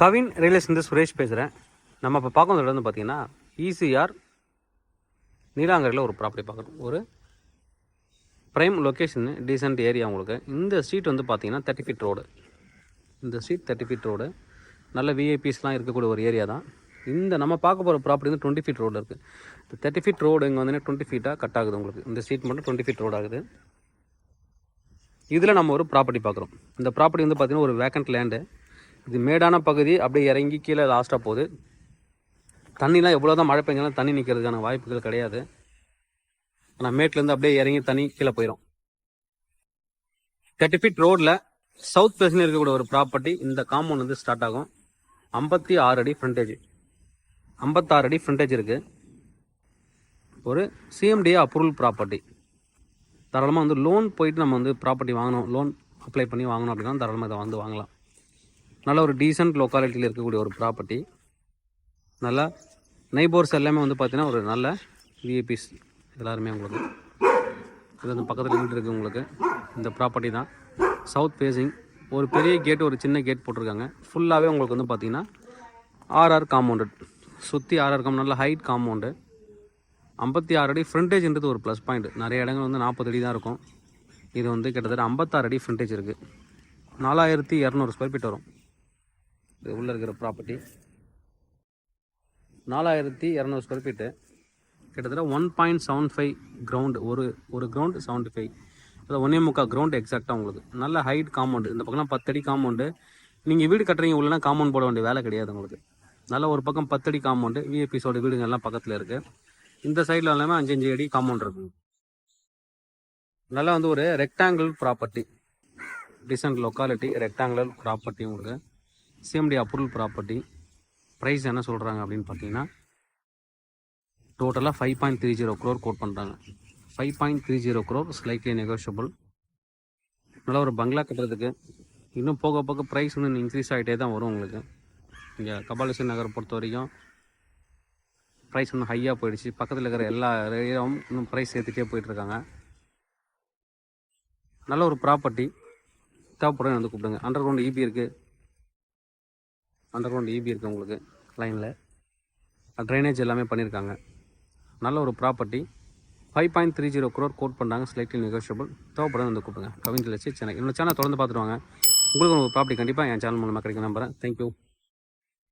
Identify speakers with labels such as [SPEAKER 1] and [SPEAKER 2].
[SPEAKER 1] கவின் ரியலேஷன் சுரேஷ் பேசுகிறேன் நம்ம இப்போ பார்க்க இடம் வந்து பார்த்தீங்கன்னா ஈசிஆர் நீலாங்கரையில் ஒரு ப்ராப்பர்ட்டி பார்க்குறோம் ஒரு ப்ரைம் லொக்கேஷன் டீசென்ட் ஏரியா உங்களுக்கு. இந்த ஸ்ட்ரீட் வந்து பார்த்தீங்கன்னா தேர்ட்டி ஃபீட் ரோடு இந்த ஸ்ட்ரீட் தேர்ட்டி ஃபீட் ரோடு நல்ல விஐபிஸ்லாம் இருக்கக்கூடிய ஒரு ஏரியா தான். இந்த நம்ம பார்க்க போகிற ப்ராப்பர்ட்டி வந்து டுவெண்ட்டி ஃபீட் ரோடு இருக்குது இந்த தேர்ட்டி ஃபீட் ரோடு இங்கே வந்து டுவெண்ட்டி ஃபீட்டாக கட் ஆகுது உங்களுக்கு. இந்த ஸ்ட்ரீட் மட்டும் டுவெண்ட்டி ஃபீட் ரோடு ஆகுது. இதில் நம்ம ஒரு ப்ராப்பர்ட்டி பார்க்குறோம். இந்த ப்ராப்பர்ட்டி வந்து பார்த்திங்கன்னா ஒரு வேக்கண்ட் லேண்டு இது மேடான பகுதி அப்படியே இறங்கி கீழே லாஸ்ட்டாக போகுது. தண்ணிலாம் எவ்வளோ தான் மழை பெஞ்சாலும் தண்ணி நிற்கிறதுக்கான வாய்ப்புகள் கிடையாது. ஆனால் மேட்லேருந்து அப்படியே இறங்கி தண்ணி கீழே போயிடும் தேர்ட்டி ஃபீட் ரோடில் சவுத் ஃபேஸில் இருக்கக்கூடிய ஒரு ப்ராப்பர்ட்டி இந்த காம்பவுண்ட் வந்து ஸ்டார்ட் ஆகும். ஐம்பத்தி ஆறு அடி ஃப்ரண்டேஜ் ஐம்பத்தாறு அடி ஃப்ரண்டேஜ் இருக்குது ஒரு சிஎம்டிஏ அப்ரூவல் ப்ராப்பர்ட்டி தாராளமாக வந்து லோன் போயிட்டு நம்ம வந்து ப்ராப்பர்ட்டி வாங்கணும். லோன் அப்ளை பண்ணி வாங்கணும் அப்படின்னா தாராளமாக இதை வந்து வாங்கலாம். நல்ல ஒரு டீசெண்ட் லொக்காலிட்டியில் இருக்கக்கூடிய ஒரு ப்ராப்பர்ட்டி நல்லா நெய்போர்ஸ் எல்லாமே வந்து பார்த்தீங்கன்னா ஒரு நல்ல விஐபிஸ் எல்லாருமே உங்களுக்கு. இது வந்து பக்கத்தில் வீடு இருக்குது உங்களுக்கு. இந்த ப்ராப்பர்ட்டி தான். சவுத் ஃபேஸிங் ஒரு பெரிய கேட் ஒரு சின்ன கேட் போட்டிருக்காங்க. ஃபுல்லாகவே உங்களுக்கு வந்து பார்த்தீங்கன்னா ஆர்ஆர் காம்பவுண்டு சுற்றி ஆர்ஆர் காம்பவுண்ட் நல்ல ஹைட் காம்பவுண்டு ஐம்பத்தி ஆறு அடி ஃப்ரண்டேஜ்ன்றது ஒரு ப்ளஸ் பாயிண்ட் நிறைய இடங்கள் வந்து நாற்பது அடி தான் இருக்கும். இது வந்து கிட்டத்தட்ட ஐம்பத்தாறு அடி ஃப்ரண்டேஜ் இருக்குது நாலாயிரத்தி இரநூறு ஸ்கொயர் ஃபீட் வரும். இது உள்ளே இருக்கிற ப்ராப்பர்ட்டி நாலாயிரத்தி இரநூறு ஸ்கொயர் ஃபீட்டு கிட்டத்தட்ட one point seven five ground ஒரு ஒரு கிரவுண்டு செவன்ட்டி ஃபைவ் அதாவது ஒன்றே முக்கால் கிரவுண்ட் எக்ஸாக்டாக உங்களுக்கு. நல்ல ஹைட் காம்பவுண்டு இந்த பக்கம்லாம் பத்தடி காம்பவுண்டு நீங்கள் வீடு கட்டுறீங்க உள்ளனா காம்பவுண்ட் போட வேண்டிய வேலை கிடையாது உங்களுக்கு. நல்ல ஒரு பக்கம் பத்தடி காம்பவுண்டு விஐபிஸோட வீடுங்க எல்லாம் பக்கத்தில் இருக்குது இந்த சைடில் எல்லாமே அஞ்சு அஞ்சு அடி காம்பவுண்ட் இருக்கு. நல்லா வந்து ஒரு rectangle property decent locality rectangular property உங்களுக்கு. சிஎம்டி அப்ரூவல் ப்ராப்பர்ட்டி ப்ரைஸ் என்ன சொல்கிறாங்க அப்படின்னு பார்த்தீங்கன்னா டோட்டலாக five point three zero crore quote பண்ணுறாங்க five point three zero crore slightly negotiable நல்லா ஒரு பங்களா கட்டுறதுக்கு இன்னும் போக போக ப்ரைஸ் வந்து இன்க்ரீஸ் ஆகிட்டே தான் வரும் உங்களுக்கு. இங்கே கபாலீஸ்வரர் நகர் பொறுத்த வரைக்கும் ப்ரைஸ் இன்னும் ஹையாக போயிடுச்சு. பக்கத்தில் இருக்கிற எல்லா ஏரியாவும் இன்னும் ப்ரைஸ் ஏற்றிட்டே போயிட்டுருக்காங்க நல்ல ஒரு ப்ராப்பர்ட்டி தேவைப்படும் வந்து கூப்பிடுங்க. அண்டர் கிரவுண்ட் இபி இருக்குது அண்டர் கிரவுண்ட் ஈபி இருக்குது உங்களுக்கு லைனில் ட்ரைனேஜ் எல்லாமே பண்ணியிருக்காங்க நல்ல ஒரு property five point three zero crore quote பண்ணுறாங்க ஸ்லைட்லி நெகோஷியபிள் தேவைப்படும் வந்து கூப்பிடுங்க. கவிஞர் லட்சி சென்னை. என்னோட சேனல் தொடர்ந்து பார்த்துருவாங்க உங்களுக்கு ஒரு ப்ராப்பர்ட்டி கண்டிப்பாக என் சேனல் மூலமாக கிடைக்கும் நம்புகிறேன் தேங்க்யூ